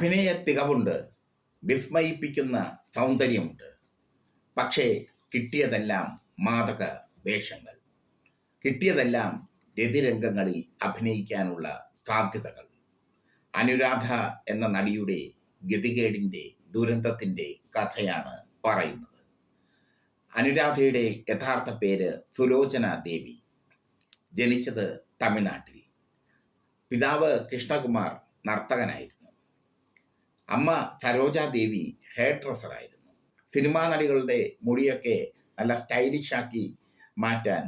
അഭിനയ തികവുണ്ട് വിസ്മയിപ്പിക്കുന്ന സൗന്ദര്യമുണ്ട്. പക്ഷേ കിട്ടിയതെല്ലാം മാതക വേഷങ്ങൾ. കിട്ടിയതെല്ലാം രതിരംഗങ്ങളിൽ അഭിനയിക്കാനുള്ള സാധ്യതകൾ. അനുരാധ എന്ന നടിയുടെ ഗതികേടിന്റെ ദുരന്തത്തിന്റെ കഥയാണ് പറയുന്നത്. അനുരാധയുടെ യഥാർത്ഥ പേര് സുലോചന ദേവി. ജനിച്ചത് തമിഴ്നാട്ടിൽ. പിതാവ് കൃഷ്ണകുമാർ നർത്തകനായിരുന്നു. അമ്മ സരോജാദേവി ഹെയർ ഡ്രസ്സറായിരുന്നു സിനിമാ നടികളുടെ മുടിയൊക്കെ നല്ല സ്റ്റൈലിഷ് ആക്കി മാറ്റാൻ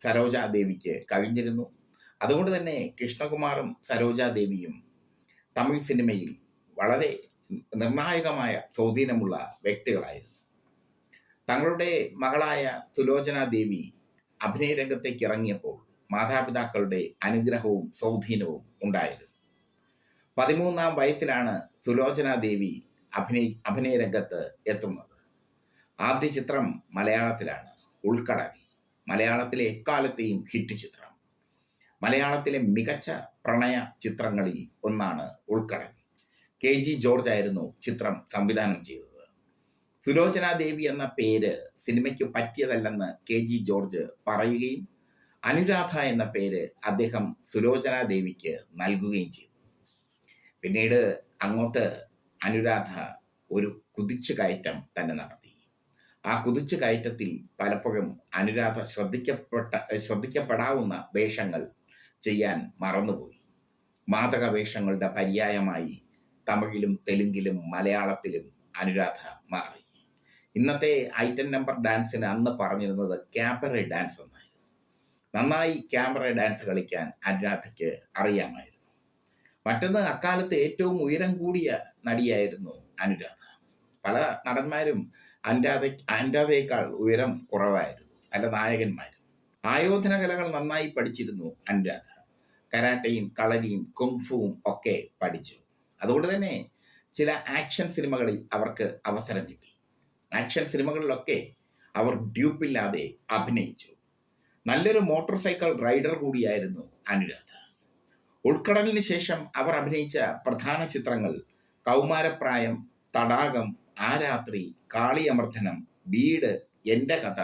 സരോജാദേവിക്ക് കഴിഞ്ഞിരുന്നു. അതുകൊണ്ട് തന്നെ കൃഷ്ണകുമാറും സരോജാദേവിയും തമിഴ് സിനിമയിൽ വളരെ നിർണായകമായ സ്വാധീനമുള്ള വ്യക്തികളായിരുന്നു. തങ്ങളുടെ മകളായ സുലോചന ദേവി അഭിനയ രംഗത്തേക്ക് ഇറങ്ങിയപ്പോൾ മാതാപിതാക്കളുടെ അനുഗ്രഹവും സ്വാധീനവും ഉണ്ടായിരുന്നു. പതിമൂന്നാം വയസ്സിലാണ് സുലോചന ദേവി അഭിനയ അഭിനയ രംഗത്ത് എത്തുന്നത്. ആദ്യ ചിത്രം മലയാളത്തിലാണ്. ഉൾക്കടൽ. മലയാളത്തിലെ എക്കാലത്തെയും ഹിറ്റ് ചിത്രം. മലയാളത്തിലെ മികച്ച പ്രണയ ചിത്രങ്ങളിൽ ഒന്നാണ് ഉൾക്കടൽ. കെ ജി ജോർജ് ആയിരുന്നു ചിത്രം സംവിധാനം ചെയ്തത്. സുലോചന ദേവി എന്ന പേര് സിനിമയ്ക്ക് പറ്റിയതല്ലെന്ന് കെ ജി ജോർജ് പറയുകയും അനുരാധ എന്ന പേര് അദ്ദേഹം സുലോചന ദേവിക്ക് നൽകുകയും ചെയ്തു. പിന്നീട് അങ്ങോട്ട് അനുരാധ ഒരു കുതിച്ചു കയറ്റം തന്നെ നടത്തി. ആ കുതിച്ചു കയറ്റത്തിൽ പലപ്പോഴും അനുരാധ ശ്രദ്ധിക്കപ്പെട്ട ശ്രദ്ധിക്കപ്പെടാവുന്ന വേഷങ്ങൾ ചെയ്യാൻ മറന്നുപോയി. മാതക വേഷങ്ങളുടെ പര്യായമായി തമിഴിലും തെലുങ്കിലും മലയാളത്തിലും അനുരാധ മാറി. ഇന്നത്തെ ഐറ്റം നമ്പർ ഡാൻസിന് അന്ന് പറഞ്ഞിരുന്നത് ക്യാമറ ഡാൻസ് എന്നായിരുന്നു. നന്നായി ക്യാമറ ഡാൻസ് കളിക്കാൻ അനുരാധയ്ക്ക് അറിയാമായിരുന്നു. മറ്റൊന്ന് അക്കാലത്ത് ഏറ്റവും ഉയരം കൂടിയ നടിയായിരുന്നു അനുരാധ. പല നടന്മാരും അനുരാധ അനുരാധയേക്കാൾ ഉയരം കുറവായിരുന്നു. അല്ല നായകന്മാരും. ആയോധന കലകൾ നന്നായി പഠിച്ചിരുന്നു അനുരാധ. കരാട്ടയും കളരിയും കുംഫുവും ഒക്കെ പഠിച്ചു. അതുകൊണ്ട് തന്നെ ചില ആക്ഷൻ സിനിമകളിൽ അവർക്ക് അവസരം കിട്ടി. ആക്ഷൻ സിനിമകളിലൊക്കെ അവർ ഡ്യൂപ്പില്ലാതെ അഭിനയിച്ചു. നല്ലൊരു മോട്ടോർ സൈക്കിൾ റൈഡർ കൂടിയായിരുന്നു അനുരാധ. ഉൾക്കടലിന് ശേഷം അവർ അഭിനയിച്ച പ്രധാന ചിത്രങ്ങൾ കൗമാരപ്രായം തടാകം ആ രാത്രി കാളിയമർദ്ദനം വീട് എന്റെ കഥ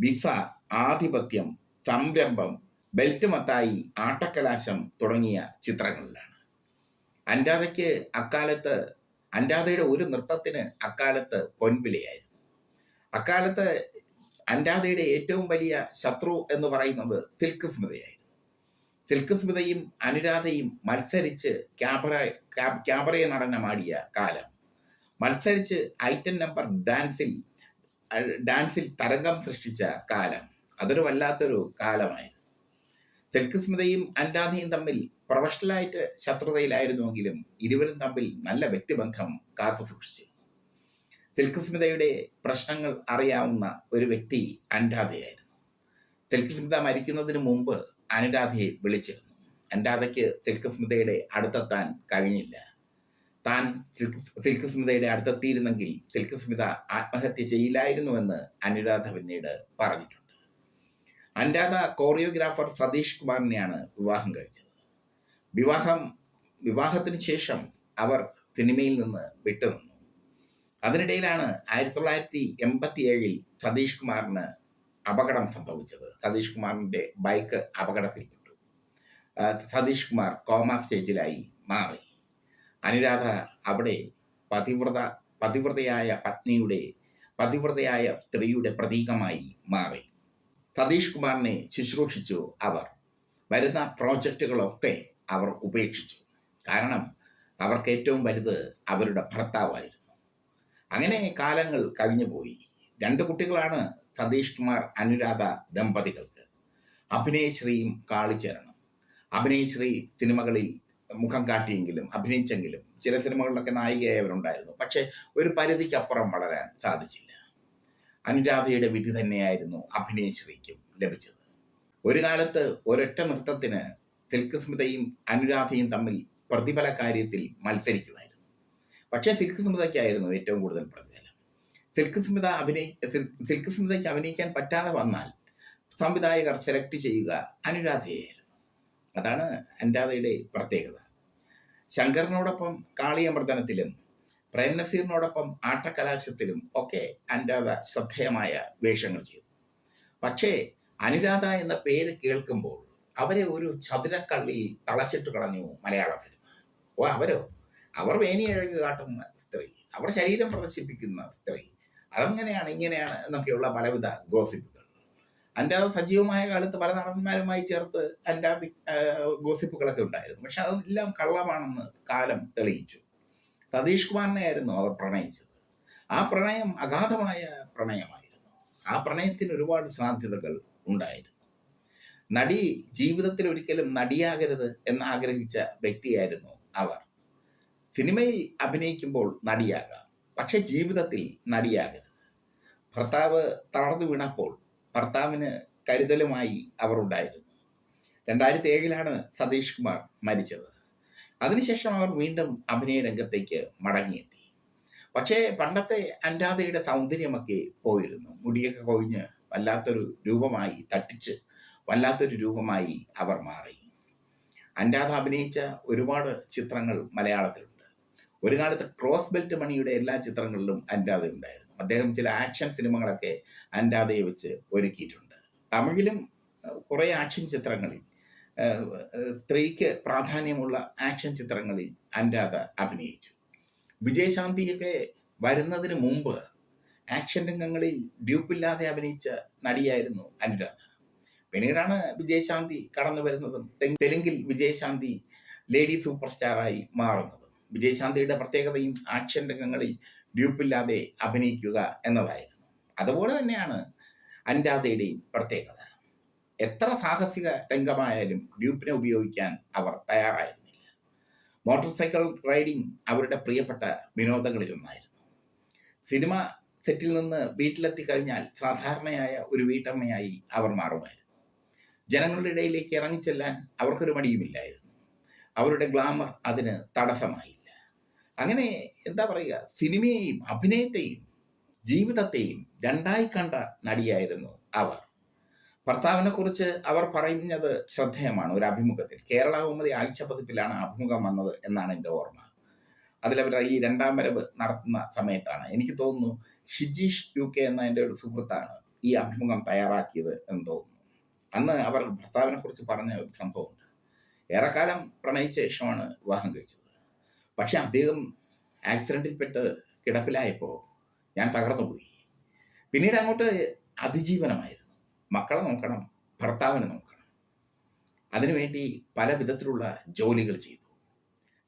വിസ ആധിപത്യം സംരംഭം ബെൽറ്റ് മത്തായി ആട്ടക്കലാശം തുടങ്ങിയ ചിത്രങ്ങളിലാണ്. അൻരാധയ്ക്ക് അക്കാലത്ത് അൻരാധയുടെ ഒരു നൃത്തത്തിന് അക്കാലത്ത് പൊൻവിലയായിരുന്നു. അക്കാലത്ത് അൻരാധയുടെ ഏറ്റവും വലിയ ശത്രു എന്ന് പറയുന്നത് സിൽക്ക് സ്മിതയായിരുന്നു. സിൽക്ക് സ്മിതയും അനുരാധയും മത്സരിച്ച് ക്യാബറ ക്യാബറയെ നടനമാടിയ കാലം. മത്സരിച്ച് ഐറ്റം നമ്പർ ഡാൻസിൽ ഡാൻസിൽ തരംഗം സൃഷ്ടിച്ച കാലം. അതൊരു വല്ലാത്തൊരു കാലമായിരുന്നു. തെൽക്കുസ്മിതയും അനുരാധയും തമ്മിൽ പ്രൊഫഷണലായിട്ട് ശത്രുതയിലായിരുന്നുവെങ്കിലും ഇരുവരും തമ്മിൽ നല്ല വ്യക്തിബന്ധം കാത്തു സൂക്ഷിച്ചു. തെൽക്കുസ്മിതയുടെ പ്രശ്നങ്ങൾ അറിയാവുന്ന ഒരു വ്യക്തി അനുരാധയായിരുന്നു. തെൽക്കുസ്മിത മരിക്കുന്നതിന് മുമ്പ് അനുരാധയെ വിളിച്ചിരുന്നു അനുരാധയ്ക്ക് തിൽക്കസ്മിതയുടെ അടുത്തെത്താൻ കഴിഞ്ഞില്ല. താൻ തിൽക്കസ്മിതയുടെ അടുത്തെത്തിയിരുന്നെങ്കിൽ തിൽക്കസ്മിത ആത്മഹത്യ ചെയ്യില്ലായിരുന്നുവെന്ന് അനുരാധ പിന്നീട് പറഞ്ഞിട്ടുണ്ട്. അനുരാധ കോറിയോഗ്രാഫർ സതീഷ് കുമാറിനെയാണ് വിവാഹം കഴിച്ചത്. വിവാഹം വിവാഹത്തിന് ശേഷം അവർ സിനിമയിൽ നിന്ന് വിട്ടുനിന്നു. അതിനിടയിലാണ് ആയിരത്തി തൊള്ളായിരത്തി എൺപത്തി ഏഴിൽ സതീഷ് കുമാറിന് അപകടം സംഭവിച്ചത്. സതീഷ് കുമാറിന്റെ ബൈക്ക് അപകടത്തിൽപ്പെട്ടു. സതീഷ് കുമാർ കോമ സ്റ്റേജിലായി മാറി. അനുരാധ അവിടെ പതിവ്രത പതിവ്രതയായ പത്നിയുടെ പതിവ്രതയായ സ്ത്രീയുടെ പ്രതീകമായി മാറി. സതീഷ് കുമാറിനെ ശുശ്രൂഷിച്ചു അവർ. വരുന്ന പ്രോജക്റ്റുകളൊക്കെ അവർ ഉപേക്ഷിച്ചു. കാരണം അവർക്ക് ഏറ്റവും വലുത് അവരുടെ ഭർത്താവായിരുന്നു. അങ്ങനെ കാലങ്ങൾ കഴിഞ്ഞുപോയി. രണ്ട് കുട്ടികളാണ് സതീഷ് കുമാർ അനുരാധ ദമ്പതികൾക്ക്. അഭിനയശ്രീയും കാളിച്ചേരണം. അഭിനയശ്രീ സിനിമകളിൽ മുഖം കാട്ടിയെങ്കിലും അഭിനയിച്ചെങ്കിലും ചില സിനിമകളിലൊക്കെ നായികയായവരുണ്ടായിരുന്നു. പക്ഷെ ഒരു പരിധിക്കപ്പുറം വളരാൻ സാധിച്ചില്ല. അനുരാധയുടെ വിധി തന്നെയായിരുന്നു അഭിനയശ്രീക്കും ലഭിച്ചത്. ഒരു കാലത്ത് ഒരൊറ്റ നൃത്തത്തിന് സിൽക്ക് സ്മിതയും അനുരാധയും തമ്മിൽ പ്രതിഫല കാര്യത്തിൽ മത്സരിക്കുമായിരുന്നു. പക്ഷേ സിൽക്ക് സ്മിതയ്ക്കായിരുന്നു ഏറ്റവും കൂടുതൽ പ്രതിഫലം. സിൽക്ക് അഭിനയി സിൽ- സിൽക്ക് അഭിനയിക്കാൻ പറ്റാതെ വന്നാൽ സംവിധായകർ സെലക്ട് ചെയ്യുക അനുരാധയായിരുന്നു. അതാണ് അനുരാധയുടെ പ്രത്യേകത. ശങ്കറിനോടൊപ്പം കാളിയമർദ്ദനത്തിലും പ്രേംനസീറിനോടൊപ്പം ആട്ടക്കലാശത്തിലും ഒക്കെ അനുരാധ ശ്രദ്ധേയമായ വേഷങ്ങൾ ചെയ്തു. പക്ഷേ അനുരാധ എന്ന പേര് കേൾക്കുമ്പോൾ അവരെ ഒരു ചതുരക്കള്ളി തളച്ചിട്ട് കളഞ്ഞു മലയാള സിനിമ. ഓ അവരോ? അവർ വേനിയഴക് കാട്ടുന്ന സ്ത്രീ. അവർ ശരീരം പ്രദർശിപ്പിക്കുന്ന സ്ത്രീ. അതെങ്ങനെയാണ് ഇങ്ങനെയാണ് എന്നൊക്കെയുള്ള പലവിധ ഗോസിപ്പുകൾ. അനുരാധ സജീവമായ കാലത്ത് പല നടന്മാരുമായി ചേർത്ത് അനുരാധ ഗോസിപ്പുകളൊക്കെ ഉണ്ടായിരുന്നു. പക്ഷെ അതെല്ലാം കള്ളമാണെന്ന് കാലം തെളിയിച്ചു. സതീഷ് കുമാറിനെ ആയിരുന്നു അവർ പ്രണയിച്ചത്. ആ പ്രണയം അഗാധമായ പ്രണയമായിരുന്നു. ആ പ്രണയത്തിന് ഒരുപാട് സാധ്യതകൾ ഉണ്ടായിരുന്നു. നടി ജീവിതത്തിൽ ഒരിക്കലും നടിയാകരുത് എന്ന് ആഗ്രഹിച്ച വ്യക്തിയായിരുന്നു അവർ. സിനിമയിൽ അഭിനയിക്കുമ്പോൾ നടിയാകാം. പക്ഷെ ജീവിതത്തിൽ നടിയാകരുത്. ഭർത്താവ് തളർന്നു വീണപ്പോൾ ഭർത്താവിന് കരുതലുമായി അവർ ഉണ്ടായിരുന്നു. രണ്ടായിരത്തി ഏഴിലാണ് സതീഷ് കുമാർ മരിച്ചത്. അതിനുശേഷം അവർ വീണ്ടും അഭിനയ രംഗത്തേക്ക് മടങ്ങിയെത്തി. പക്ഷേ പണ്ടത്തെ അൻരാധയുടെ സൗന്ദര്യമൊക്കെ പോയിരുന്നു. മുടിയൊക്കെ കൊഴിഞ്ഞ് വല്ലാത്തൊരു രൂപമായി തട്ടിച്ച് വല്ലാത്തൊരു രൂപമായി അവർ മാറി. അൻരാധ അഭിനയിച്ച ഒരുപാട് ചിത്രങ്ങൾ മലയാളത്തിലുണ്ട്. ഒരു കാലത്ത് ക്രോസ് ബെൽറ്റ് മണിയുടെ എല്ലാ ചിത്രങ്ങളിലും അനുരാധ ഉണ്ടായിരുന്നു. അദ്ദേഹം ചില ആക്ഷൻ സിനിമകളൊക്കെ അനുരാധയെ വെച്ച് ഒരുക്കിയിട്ടുണ്ട്. തമിഴിലും കുറേ ആക്ഷൻ ചിത്രങ്ങളിൽ സ്ത്രീക്ക് പ്രാധാന്യമുള്ള ആക്ഷൻ ചിത്രങ്ങളിൽ അനുരാധ അഭിനയിച്ചു. വിജയശാന്തിയൊക്കെ വരുന്നതിന് മുമ്പ് ആക്ഷൻ രംഗങ്ങളിൽ ഡ്യൂപ്പില്ലാതെ അഭിനയിച്ച നടിയായിരുന്നു അനുരാധ പിന്നീടാണ് വിജയശാന്തി കടന്നു വരുന്നതും തെലുങ്കിൽ വിജയശാന്തി ലേഡി സൂപ്പർ സ്റ്റാറായി മാറുന്നതും. വിജയശാന്തിയുടെ പ്രത്യേകതയും ആക്ഷൻ രംഗങ്ങളിൽ ഡ്യൂപ്പില്ലാതെ അഭിനയിക്കുക എന്നതായിരുന്നു. അതുപോലെ തന്നെയാണ് അനുരാധയുടെയും പ്രത്യേകത. എത്ര സാഹസിക രംഗമായാലും ഡ്യൂപ്പിനെ ഉപയോഗിക്കാൻ അവർ തയ്യാറായിരുന്നില്ല. മോട്ടോർ സൈക്കിൾ റൈഡിംഗ് അവരുടെ പ്രിയപ്പെട്ട വിനോദങ്ങളിലൊന്നായിരുന്നു സിനിമ സെറ്റിൽ നിന്ന് വീട്ടിലെത്തി കഴിഞ്ഞാൽ സാധാരണയായ ഒരു വീട്ടമ്മയായി അവർ മാറുമായിരുന്നു. ജനങ്ങളുടെ ഇടയിലേക്ക് ഇറങ്ങിച്ചെല്ലാൻ അവർക്കൊരു മടിയുമില്ലായിരുന്നു. അവരുടെ ഗ്ലാമർ അതിന് തടസ്സമായില്ല. അങ്ങനെ എന്താ പറയുക സിനിമയെയും അഭിനയത്തെയും ജീവിതത്തെയും രണ്ടായി കണ്ട നടിയായിരുന്നു അവർ. ഭർത്താവിനെ കുറിച്ച് അവർ പറയുന്നത് ശ്രദ്ധേയമാണ് ഒരു അഭിമുഖത്തിൽ. കേരള കൗമുദി ആഴ്ച പതിപ്പിലാണ് അഭിമുഖം വന്നത് എന്നാണ് എന്റെ ഓർമ്മ. അതിലവർ ഈ രണ്ടാം വരവ് നടത്തുന്ന സമയത്താണ്. എനിക്ക് തോന്നുന്നു ഷിജീഷ് യു കെ എന്ന എന്റെ ഒരു സുഹൃത്താണ് ഈ അഭിമുഖം തയ്യാറാക്കിയത് എന്ന് തോന്നുന്നു. അന്ന് അവർ ഭർത്താവിനെ കുറിച്ച് പറഞ്ഞ ഒരു സംഭവമുണ്ട്. ഏറെക്കാലം പ്രണയിച്ച ശേഷമാണ് വിവാഹം കഴിച്ചത്. പക്ഷെ അദ്ദേഹം ആക്സിഡന്റിൽപ്പെട്ട് കിടപ്പിലായപ്പോൾ ഞാൻ തകർന്നു പോയി. പിന്നീട് അങ്ങോട്ട് അതിജീവനമായിരുന്നു. മക്കളെ നോക്കണം ഭർത്താവിനെ നോക്കണം. അതിനുവേണ്ടി പല വിധത്തിലുള്ള ജോലികൾ ചെയ്തു.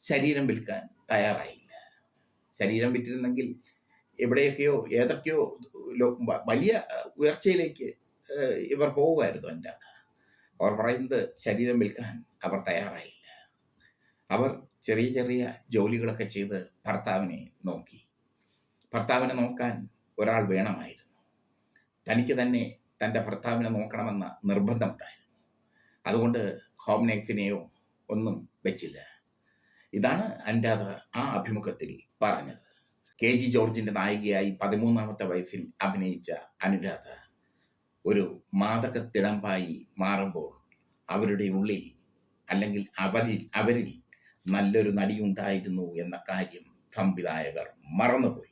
ശരീരം വിൽക്കാൻ തയ്യാറായില്ല. ശരീരം വിറ്റിരുന്നെങ്കിൽ എവിടെയൊക്കെയോ ഏതൊക്കെയോ വലിയ ഉയർച്ചയിലേക്ക് ഇവർ പോവുമായിരുന്നു എന്റെ അവർ പറയുന്നത് ശരീരം വിൽക്കാൻ അവർ തയ്യാറായില്ല. അവർ ചെറിയ ചെറിയ ജോലികളൊക്കെ ചെയ്ത് ഭർത്താവിനെ നോക്കി. ഭർത്താവിനെ നോക്കാൻ ഒരാൾ വേണമായിരുന്നു. തനിക്ക് തന്നെ തന്റെ ഭർത്താവിനെ നോക്കണമെന്ന നിർബന്ധമുണ്ടായിരുന്നു. അതുകൊണ്ട് ഹോം നേഴ്സിനെയോ ഒന്നും വെച്ചില്ല. ഇതാണ് അനുരാധ ആ അഭിമുഖത്തിൽ പറഞ്ഞത്. കെ ജി ജോർജിന്റെ നായികയായി പതിമൂന്നാമത്തെ വയസ്സിൽ അഭിനയിച്ച അനുരാധ ഒരു മാതകത്തിടമ്പായി മാറുമ്പോൾ അവരുടെ ഉള്ളിൽ അല്ലെങ്കിൽ അവരിൽ അവരിൽ നല്ലൊരു നടിയുണ്ടായിരുന്നു എന്ന കാര്യം സംവിധായകർ മറന്നുപോയി.